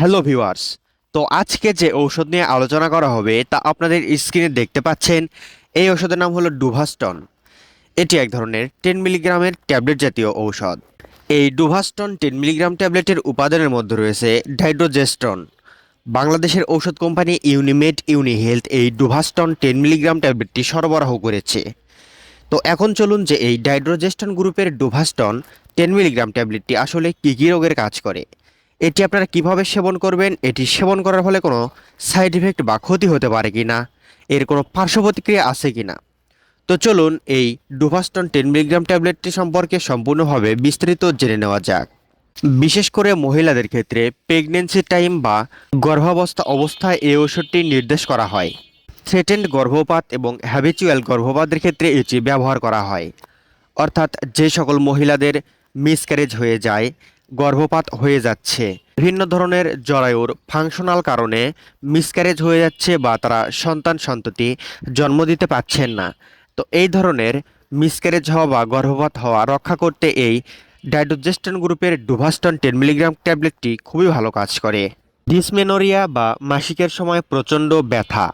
Hello viewers, তো আজকে যে ঔষধ নিয়ে আলোচনা করা হবে তা আপনাদের স্ক্রিনে দেখতে পাচ্ছেন, এই ঔষধের নাম হলো ডুভাস্টন। এটি এক ধরনের টেন মিলিগ্রামের ট্যাবলেট জাতীয় ঔষধ। এই ডুভাস্টন টেন মিলিগ্রাম ট্যাবলেটের উপাদানের মধ্যে রয়েছে ডাইড্রোজেস্টন। বাংলাদেশের ঔষধ কোম্পানি ইউনিমেড ইউনি হেলথ এই ডুভাস্টন টেন মিলিগ্রাম ট্যাবলেটটি সরবরাহ করেছে। তো এখন চলুন যে এই ডাইড্রোজেস্টন গ্রুপের ডুভাস্টন টেন মিলিগ্রাম ট্যাবলেটটি আসলে কী কী রোগের কাজ করে। এটি আপনারা কীভাবে সেবন করবেন? এটি সেবন করার ফলে কোনো সাইড ইফেক্ট বা ক্ষতি হতে পারে কি না এর কোনো পার্শ্ব প্রতিক্রিয়া আছে কি না তো চলুন এই ডুভাস্টন টেন মিলিগ্রাম ট্যাবলেটটি সম্পর্কে সম্পূর্ণভাবে বিস্তারিত জেনে নেওয়া যাক। বিশেষ করে মহিলাদের ক্ষেত্রে প্রেগনেন্সি টাইম বা গর্ভাবস্থা অবস্থায় এই ওষুধটি নির্দেশ করা হয়। থ্রেটেন্ড গর্ভপাত এবং হ্যাবিচুয়াল গর্ভপাতের ক্ষেত্রে এটি ব্যবহার করা হয়। অর্থাৎ যে সকল মহিলাদের মিসক্যারেজ হয়ে যায় গর্ভপাত হয়ে যাচ্ছে। বিভিন্ন ধরনের জরায়ুর ফাংশনাল কারণে মিসক্যারেজ হয়ে যাচ্ছে বা তারা সন্তান সন্ততি জন্ম দিতে পারছেন না। তো এই ধরনের মিসক্যারেজ হওয়া বা গর্ভপাত হওয়া রক্ষা করতে এই ডাইডোজেস্টন গ্রুপের ডুভাস্টন টেন মিলিগ্রাম ট্যাবলেটটি খুবই ভালো কাজ করে। ডিসমেনোরিয়া বা মাসিকের সময় প্রচণ্ড ব্যথা।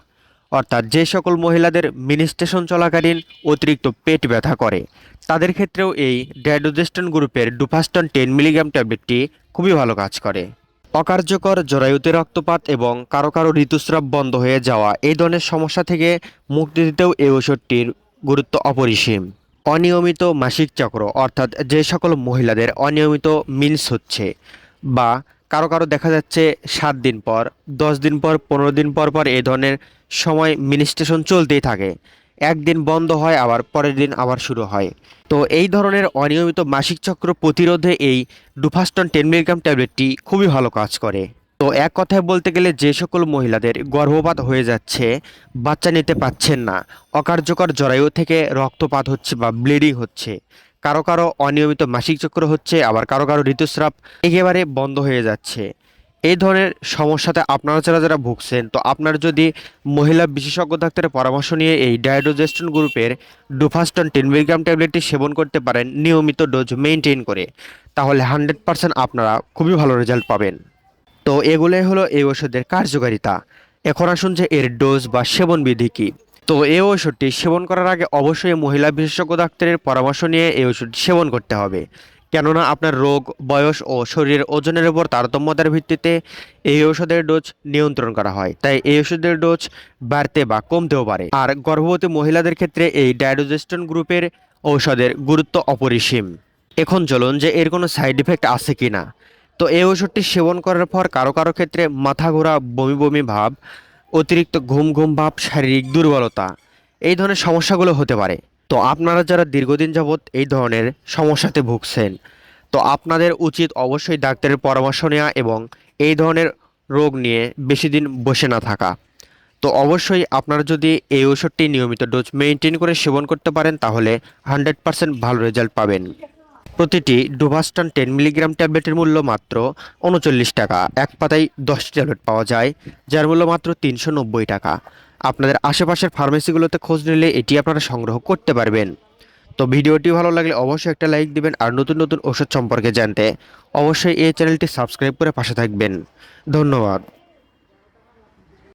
অর্থাৎ যে সকল মহিলাদের মিনিস্ট্রেশন চলাকালীন অতিরিক্ত পেট ব্যথা করে, তাদের ক্ষেত্রেও এই ডাইডোজেস্টন গ্রুপের ডুফাস্টন টেন মিলিগ্রাম ট্যাবলেটটি খুবই ভালো কাজ করে। অকার্যকর জরায়ুতে রক্তপাত এবং কারও কারও ঋতুস্রাব বন্ধ হয়ে যাওয়া এই ধরনের সমস্যা থেকে মুক্তি দিতেও এই ওষুধটির গুরুত্ব অপরিসীম। অনিয়মিত মাসিক চক্র, অর্থাৎ যে সকল মহিলাদের অনিয়মিত মিন্স হচ্ছে বা কারও কারও দেখা যাচ্ছে সাত দিন পর, দশ দিন পর, পনেরো দিন পর পর এই ধরনের সময় মিনিস্ট্রেশন চলতেই থাকে। একদিন বন্ধ হয়, আবার পরের দিন আবার শুরু হয়। তো এই ধরনের অনিয়মিত মাসিক চক্র প্রতিরোধে এই ডুফাস্টন টেন মিলিগ্রাম ট্যাবলেটটি খুবই ভালো কাজ করে। তো এক কথায় বলতে গেলে যে সকল মহিলাদের গর্ভপাত হয়ে যাচ্ছে, বাচ্চা নিতে পাচ্ছেন না। অকার্যকর জরায়ু থেকে রক্তপাত হচ্ছে বা ব্লিডিং হচ্ছে। কারও কারও অনিয়মিত মাসিক চক্র হচ্ছে, আবার কারও কারও ঋতুস্রাব একেবারে বন্ধ হয়ে যাচ্ছে। এই ধরনের সমস্যাতে আপনারা যারা যারা ভুগছেন, তো আপনার যদি মহিলা বিশেষজ্ঞ ডাক্তারের পরামর্শ নিয়ে এই ডায়াডোজেস্টন গ্রুপের ডুফাস্টন টেন মিলিগ্রাম ট্যাবলেটটি সেবন করতে পারেন, নিয়মিত ডোজ মেনটেন করে, তাহলে হান্ড্রেড পার্সেন্ট আপনারা খুবই ভালো রেজাল্ট পাবেন। তো এগুলোই হলো এই ওষুধের কার্যকারিতা। এখন আসুন যে এর ডোজ বা সেবন বিধি কী। তো এই ওষুধটি সেবন করার আগে অবশ্যই মহিলা বিশেষজ্ঞ ডাক্তারের পরামর্শ নিয়ে এই ওষুধটি সেবন করতে হবে। কেননা আপনার রোগ, বয়স ও শরীরের ওজনের উপর তারতম্যতার ভিত্তিতে এই ওষুধের ডোজ নিয়ন্ত্রণ করা হয়। তাই এই ওষুধের ডোজ বাড়তে বা কমতেও পারে। আর গর্ভবতী মহিলাদের ক্ষেত্রে এই ডায়াডোজেস্টন গ্রুপের ঔষধের গুরুত্ব অপরিসীম। এখন চলুন যে এর কোনো সাইড ইফেক্ট আছে কি না তো এই ওষুধটি সেবন করার পর কারও কারও ক্ষেত্রে মাথা ঘোরা, বমি বমি ভাব অতিরিক্ত ঘুম ঘুম ভাব, শারীরিক দুর্বলতা, এই ধরনের সমস্যাগুলো হতে পারে। তো আপনারা যারা দীর্ঘদিন যাবৎ এই ধরনের সমস্যাতে ভুগছেন, তো আপনাদের উচিত অবশ্যই ডাক্তারের পরামর্শ নেওয়া এবং এই ধরনের রোগ নিয়ে বেশি দিন বসে না থাকা। তো অবশ্যই আপনারা যদি এই ওষুধটি নিয়মিত ডোজ মেনটেন করে সেবন করতে পারেন, তাহলে হান্ড্রেড পার্সেন্ট ভালো রেজাল্ট পাবেন। প্রতিটি ডুভাস্টান টেন মিলিগ্রাম ট্যাবলেটের মূল্য মাত্র উনচল্লিশ টাকা। এক পাতায় দশটি ট্যাবলেট পাওয়া যায়, যার মূল্য মাত্র তিনশো নব্বই টাকা। আপনাদের আশেপাশের ফার্মেসিগুলোতে খোঁজ নিলে এটি আপনারা সংগ্রহ করতে পারবেন। তো ভিডিওটি ভালো লাগলে অবশ্যই একটা লাইক দিবেন আর নতুন নতুন ওষুধ সম্পর্কে জানতে অবশ্যই এই চ্যানেলটি সাবস্ক্রাইব করে পাশে থাকবেন। ধন্যবাদ।